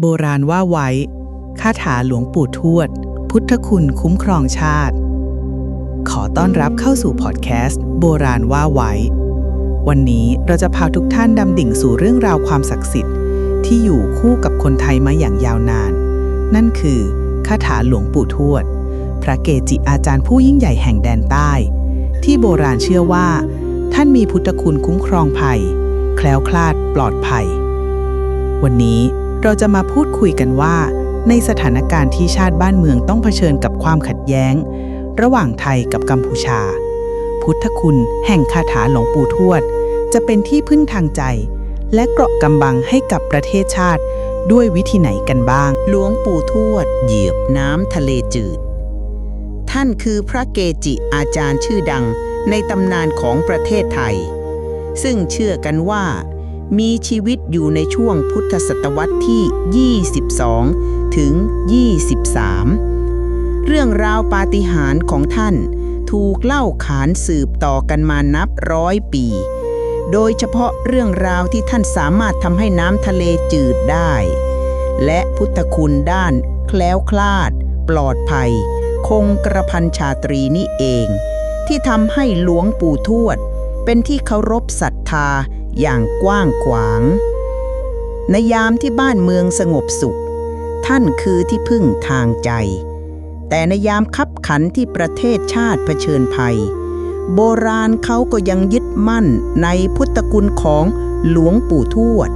โบราณว่าไว้คาถาหลวงปู่ทวด พุทธคุณคุ้มครองชาติ ขอต้อนรับเข้าสู่พอดแคสต์ โบราณว่าไว้ วันนี้เราจะพาทุกท่านดำดิ่งสู่เรื่องราวความศักดิ์สิทธิ์ ที่อยู่คู่กับคนไทยมาอย่างยาวนาน นั่นคือคาถาหลวงปู่ทวด พระเกจิอาจารย์ผู้ยิ่งใหญ่แห่งแดนใต้ ที่โบราณเชื่อว่า ท่านมีพุทธคุณคุ้มครองภัย แคล้วคลาดปลอดภัย วันนี้ เราจะมาพูดคุยกันว่า ในสถานการณ์ที่ชาติบ้านเมืองต้องเผชิญกับความขัดแย้ง ระหว่างไทยกับกัมพูชา พุทธคุณแห่งคาถาหลวงปู่ทวด จะเป็นที่พึ่งทางใจ และเกราะกำบังให้กับประเทศชาติ ด้วยวิธีไหนกันบ้าง หลวงปู่ทวด เหยียบน้ำทะเลจืด ท่านคือพระเกจิอาจารย์ชื่อดังในตำนานของประเทศไทย ซึ่งเชื่อกันว่า มีชีวิตอยู่ในช่วงพุทธศตวรรษที่ 22 ถึง 23 เรื่องราวปาฏิหาริย์ของท่านถูกเล่าขานสืบต่อกันมานับร้อยปี โดยเฉพาะเรื่องราวที่ท่านสามารถทำให้น้ำทะเลจืดได้ และพุทธคุณด้านแคล้วคลาด ปลอดภัย คงกระพันชาตรีนี่เอง ที่ทำให้หลวงปู่ทวด เป็นที่เคารพศรัทธา อย่างกว้างขวาง ในยามที่บ้านเมืองสงบสุข ท่านคือที่พึ่งทางใจ แต่ในยามคับขันที่ประเทศชาติเผชิญภัย โบราณเขาก็ยังยึดมั่นในพุทธคุณของหลวงปู่ทวด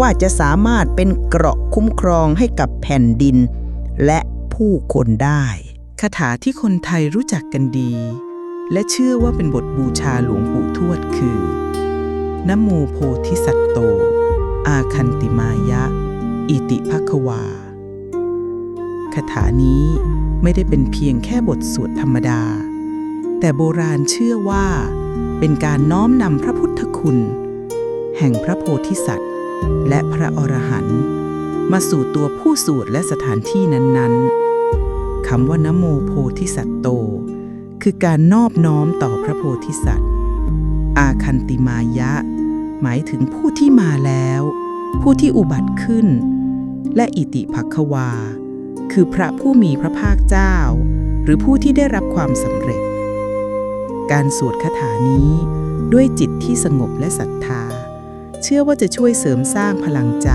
ว่าจะสามารถเป็นเกราะคุ้มครองให้กับแผ่นดิน และผู้คนได้คาถาที่คนไทยรู้จักกันดี และเชื่อว่าเป็นบทบูชาหลวงปู่ทวดคือ นโมโพธิสัตโต อาคันติมายะ อิติภควาคาถานี้ไม่ได้เป็นเพียงแค่บทสวดธรรมดา แต่โบราณเชื่อว่า เป็นการน้อมนำพระพุทธคุณ แห่งพระโพธิสัตว์ และพระอรหันต์มาสู่ตัวผู้สวดและสถานที่นั้นๆคำว่านโมโพธิสัตโต คือการนอบน้อมต่อพระโพธิสัตว์ อาคันติมายะ หมายถึงผู้ที่มาแล้ว ผู้ที่อุบัติขึ้น และอิติภัควา คือพระผู้มีพระภาคเจ้า หรือผู้ที่ได้รับความสำเร็จ การสวดคาถานี้ด้วยจิตที่สงบและศรัทธา เชื่อว่าจะช่วยเสริมสร้างพลังใจ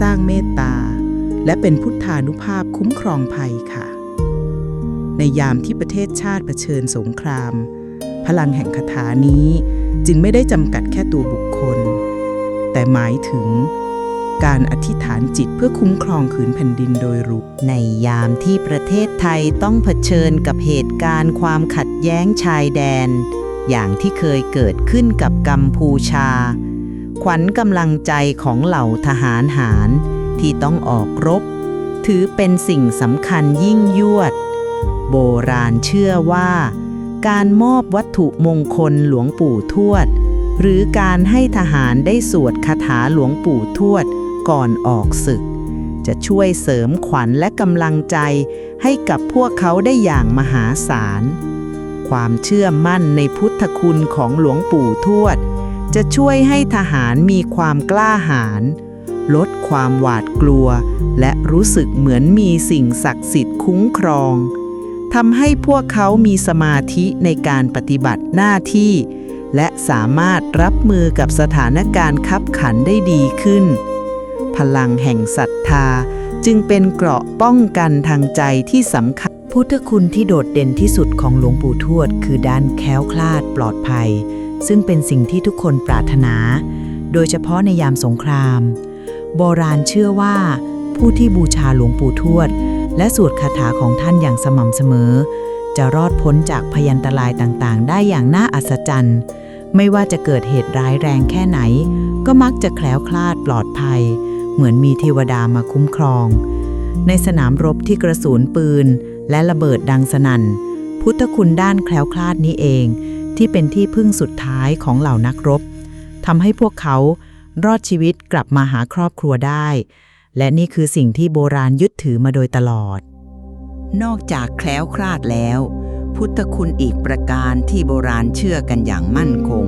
สร้างเมตตา และเป็นพุทธานุภาพคุ้มครองภัยค่ะ ในยามที่ประเทศชาติเผชิญสงคราม พลังแห่งคาถานี้จึงไม่ได้จำกัดแค่ตัวบุคคล แต่หมายถึงการอธิษฐานจิตเพื่อคุ้มครองขืนแผ่นดินโดยรุกในยามที่ประเทศไทยต้องเผชิญกับเหตุการณ์ความขัดแย้งชายแดน อย่างที่เคยเกิดขึ้นกับกัมพูชา ขวัญกำลังใจของเหล่าทหารหารที่ต้องออกรบ ถือเป็นสิ่งสำคัญยิ่งยวด โบราณเชื่อว่า การมอบวัตถุมงคลหลวงปู่ทวด หรือการให้ทหารได้สวดคาถาหลวงปู่ทวดก่อนออกศึก จะช่วยเสริมขวัญและกำลังใจให้กับพวกเขาได้อย่างมหาศาล ความเชื่อมั่นในพุทธคุณของหลวงปู่ทวด จะช่วยให้ทหารมีความกล้าหาญลดความหวาดกลัว และรู้สึกเหมือนมีสิ่งศักดิ์สิทธิ์คุ้มครอง ทำให้พวกเขามีสมาธิในการปฏิบัติหน้าที่ และสามารถรับมือกับสถานการณ์คับขันได้ดีขึ้น พลังแห่งศรัทธาจึงเป็นเกราะป้องกันทางใจที่สำคัญ พุทธคุณที่โดดเด่นที่สุดของหลวงปู่ทวด คือด้านแคล้วคลาดปลอดภัย ซึ่งเป็นสิ่งที่ทุกคนปรารถนา โดยเฉพาะในยามสงคราม โบราณเชื่อว่า ผู้ที่บูชาหลวงปู่ทวด และสวดคาถาของท่านอย่างสม่ำเสมอ จะรอดพ้นจากพยันตรายต่างๆ ได้อย่างน่าอัศจรรย์ ไม่ว่าจะเกิดเหตุร้ายแรงแค่ไหน ก็มักจะแคล้วคลาดปลอดภัย เหมือนมีเทวดามาคุ้มครอง ในสนามรบที่กระสุนปืน และระเบิดดังสนั่น พุทธคุณด้านแคล้วคลาดนี้เอง ที่เป็นที่พึ่งสุดท้ายของเหล่านักรบทำให้พวกเขารอดชีวิตกลับมาหาครอบครัวได้ และนี่คือสิ่งที่โบราณยึดถือมาโดยตลอด นอกจากแคล้วคลาดแล้ว พุทธคุณอีกประการที่โบราณเชื่อกันอย่างมั่นคง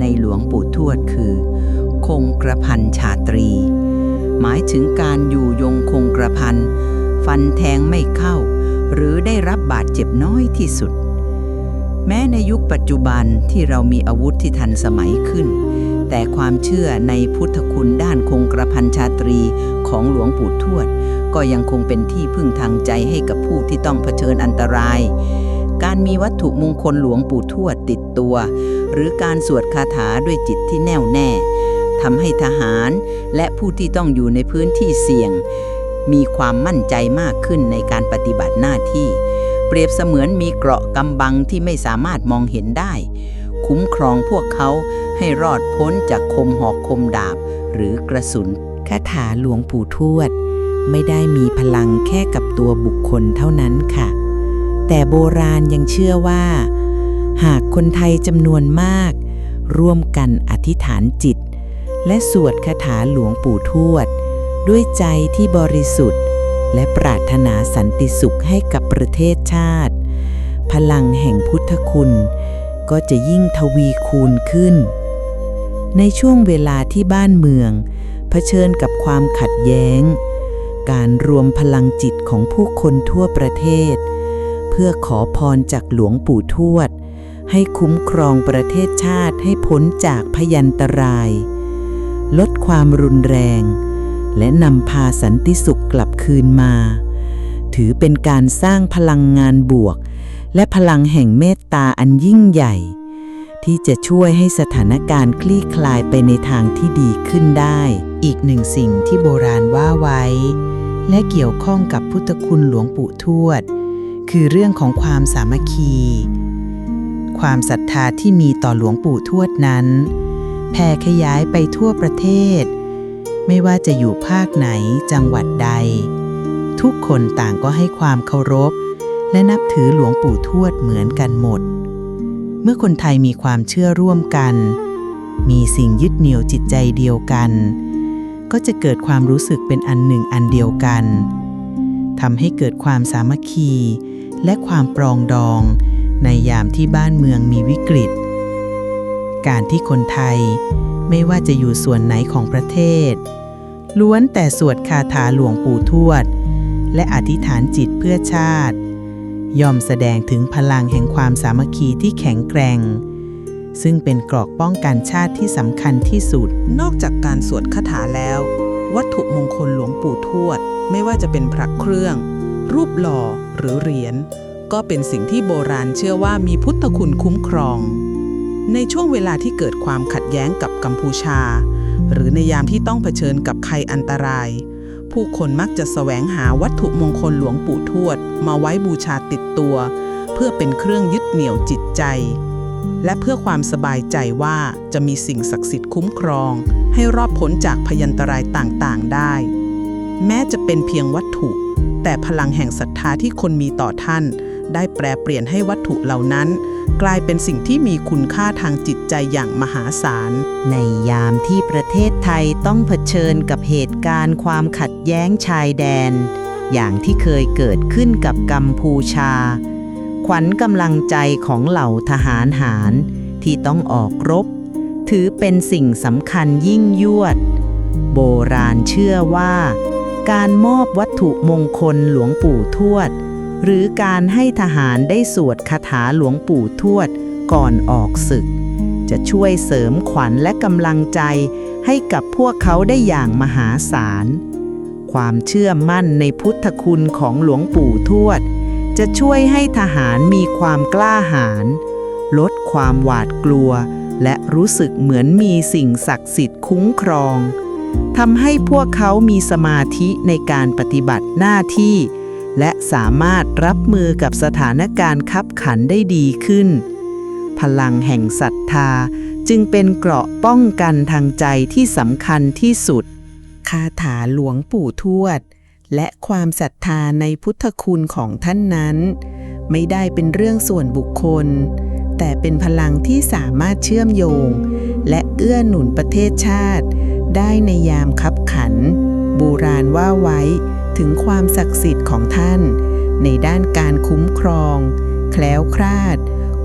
ในหลวงปู่ทวดคือ คงกระพันชาตรี หมายถึงการอยู่ยงคงกระพันฟันแทงไม่เข้า หรือได้รับบาดเจ็บน้อยที่สุด แม้ในยุคปัจจุบันที่เรามีอาวุธที่ทันสมัยขึ้น แต่ความเชื่อในพุทธคุณด้านคงกระพันชาตรีของหลวงปู่ทวด ก็ยังคงเป็นที่พึ่งทางใจให้กับผู้ที่ต้องเผชิญอันตราย การมีวัตถุมงคลหลวงปู่ทวดติดตัว หรือการสวดคาถาด้วยจิตที่แน่วแน่ทำให้ทหารและผู้ที่ต้องอยู่ในพื้นที่เสี่ยง มีความมั่นใจมากขึ้นในการปฏิบัติหน้าที่ เปรียบเสมือนมีเกราะกำบังที่ไม่สามารถมองเห็นได้ คุ้มครองพวกเขาให้รอดพ้นจากคมหอกคมดาบ หรือกระสุนคาถาหลวงปู่ทวด ไม่ได้มีพลังแค่กับตัวบุคคลเท่านั้นค่ะ แต่โบราณยังเชื่อว่า หากคนไทยจำนวนมาก ร่วมกันอธิษฐานจิต และสวดคาถาหลวงปู่ทวด ด้วยใจที่บริสุทธิ์ และปรารถนาสันติสุขให้กับประเทศชาติ พลังแห่งพุทธคุณ ก็จะยิ่งทวีคูณขึ้น ในช่วงเวลาที่บ้านเมืองเผชิญกับความขัดแย้ง การรวมพลังจิตของผู้คนทั่วประเทศ เพื่อขอพรจากหลวงปู่ทวด ให้คุ้มครองประเทศชาติให้พ้นจากพยันตราย ลดความรุนแรง และนำพาสันติสุขกลับคืนมา ถือเป็นการสร้างพลังงานบวก และพลังแห่งเมตตาอันยิ่งใหญ่ ที่จะช่วยให้สถานการณ์คลี่คลายไปในทางที่ดีขึ้นได้ อีกหนึ่งสิ่งที่โบราณว่าไว้ และเกี่ยวข้องกับพุทธคุณหลวงปู่ทวด คือเรื่องของความสามัคคี ความศรัทธาที่มีต่อหลวงปู่ทวดนั้น แผ่ขยายไปทั่วประเทศ ไม่ว่าจะอยู่ภาคไหนจังหวัดใด ทุกคนต่างก็ให้ความเคารพ และนับถือหลวงปู่ทวดเหมือนกันหมด เมื่อคนไทยมีความเชื่อร่วมกัน มีสิ่งยึดเหนี่ยวจิตใจเดียวกัน ก็จะเกิดความรู้สึกเป็นอันหนึ่งอันเดียวกันทำให้เกิดความสามัคคี และความปรองดอง ในยามที่บ้านเมืองมีวิกฤต การที่คนไทยไม่ว่าจะอยู่ส่วนไหนของประเทศ ล้วนแต่สวดคาถาหลวงปู่ทวด และอธิษฐานจิตเพื่อชาติ ย่อมแสดงถึงพลังแห่งความสามัคคีที่แข็งแกร่ง ซึ่งเป็นกรอกป้องกันชาติที่สำคัญที่สุด นอกจากการสวดคาถาแล้ว วัตถุมงคลหลวงปู่ทวด ไม่ว่าจะเป็นพระเครื่อง รูปหล่อหรือเหรียญก็เป็นสิ่งที่โบราณเชื่อว่ามีพุทธคุณคุ้มครอง ในช่วงเวลาที่เกิดความขัดแย้งกับกัมพูชา หรือในยามที่ต้องเผชิญกับภัยอันตราย ผู้คนมักจะแสวงหาวัตถุมงคลหลวงปู่ทวด มาไว้บูชาติดตัว เพื่อเป็นเครื่องยึดเหนี่ยวจิตใจ และเพื่อความสบายใจว่าจะมีสิ่งศักดิ์สิทธิ์คุ้มครอง ให้รอดพ้นจากพยันตรายต่างๆได้ แม้จะเป็นเพียงวัตถุ แต่พลังแห่งศรัทธาที่คนมีต่อท่าน ได้แปลเปลี่ยนให้วัตถุเหล่านั้น กลายเป็นสิ่งที่มีคุณค่าทางจิตใจอย่างมหาศาล ในยามที่ประเทศไทยต้องเผชิญกับเหตุการณ์ความขัดแย้งชายแดน อย่างที่เคยเกิดขึ้นกับกัมพูชา ขวัญกำลังใจของเหล่าทหารหารที่ต้องออกรบ ถือเป็นสิ่งสำคัญยิ่งยวด โบราณเชื่อว่า การมอบวัตถุมงคลหลวงปู่ทวด หรือการให้ทหารได้สวดคาถาหลวงปู่ทวดก่อนออกศึก จะช่วยเสริมขวัญและกำลังใจให้กับพวกเขาได้อย่างมหาศาล ความเชื่อมั่นในพุทธคุณของหลวงปู่ทวด จะช่วยให้ทหารมีความกล้าหาญลดความหวาดกลัว และรู้สึกเหมือนมีสิ่งศักดิ์สิทธิ์คุ้มครองทำให้พวกเขามีสมาธิในการปฏิบัติหน้าที่ และสามารถรับมือกับสถานการณ์คับขันได้ดีขึ้น พลังแห่งศรัทธาจึงเป็นเกราะป้องกันทางใจที่สำคัญที่สุด คาถาหลวงปู่ทวด และความศรัทธาในพุทธคุณของท่านนั้น ไม่ได้เป็นเรื่องส่วนบุคคล แต่เป็นพลังที่สามารถเชื่อมโยง และเอื้อหนุนประเทศชาติ ได้ในยามคับขัน โบราณว่าไว้ ถึงความศักดิ์สิทธิ์ของท่าน ในด้านการคุ้มครอง แคล้วคลาด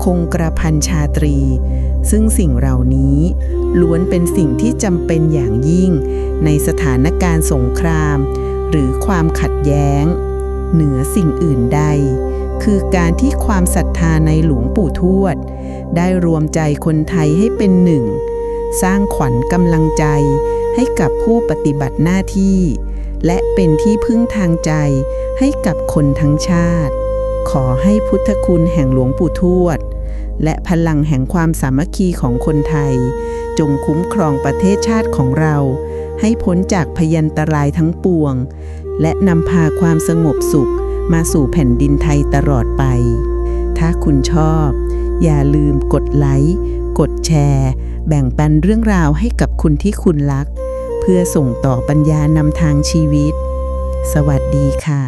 คงกระพันชาตรี ซึ่งสิ่งเหล่านี้ล้วนเป็นสิ่งที่จำเป็นอย่างยิ่ง ในสถานการณ์สงคราม หรือความขัดแย้ง เหนือสิ่งอื่นใด คือการที่ความศรัทธาในหลวงปู่ทวด ได้รวมใจคนไทยให้เป็นหนึ่ง สร้างขวัญกำลังใจให้กับผู้ปฏิบัติหน้าที่ และเป็นที่พึ่งทางใจให้กับคนทั้งชาติ ขอให้พุทธคุณแห่งหลวงปู่ทวด และพลังแห่งความสามัคคีของคนไทย จงคุ้มครองประเทศชาติของเรา ให้พ้นจากพยันตรายทั้งปวง และนำพาความสงบสุขมาสู่แผ่นดินไทยตลอดไป ถ้าคุณชอบ อย่าลืมกดไลค์ กดแชร์ แบ่งปันเรื่องราวให้กับคุณที่คุณรัก เพื่อส่งต่อปัญญานำทางชีวิต สวัสดีค่ะ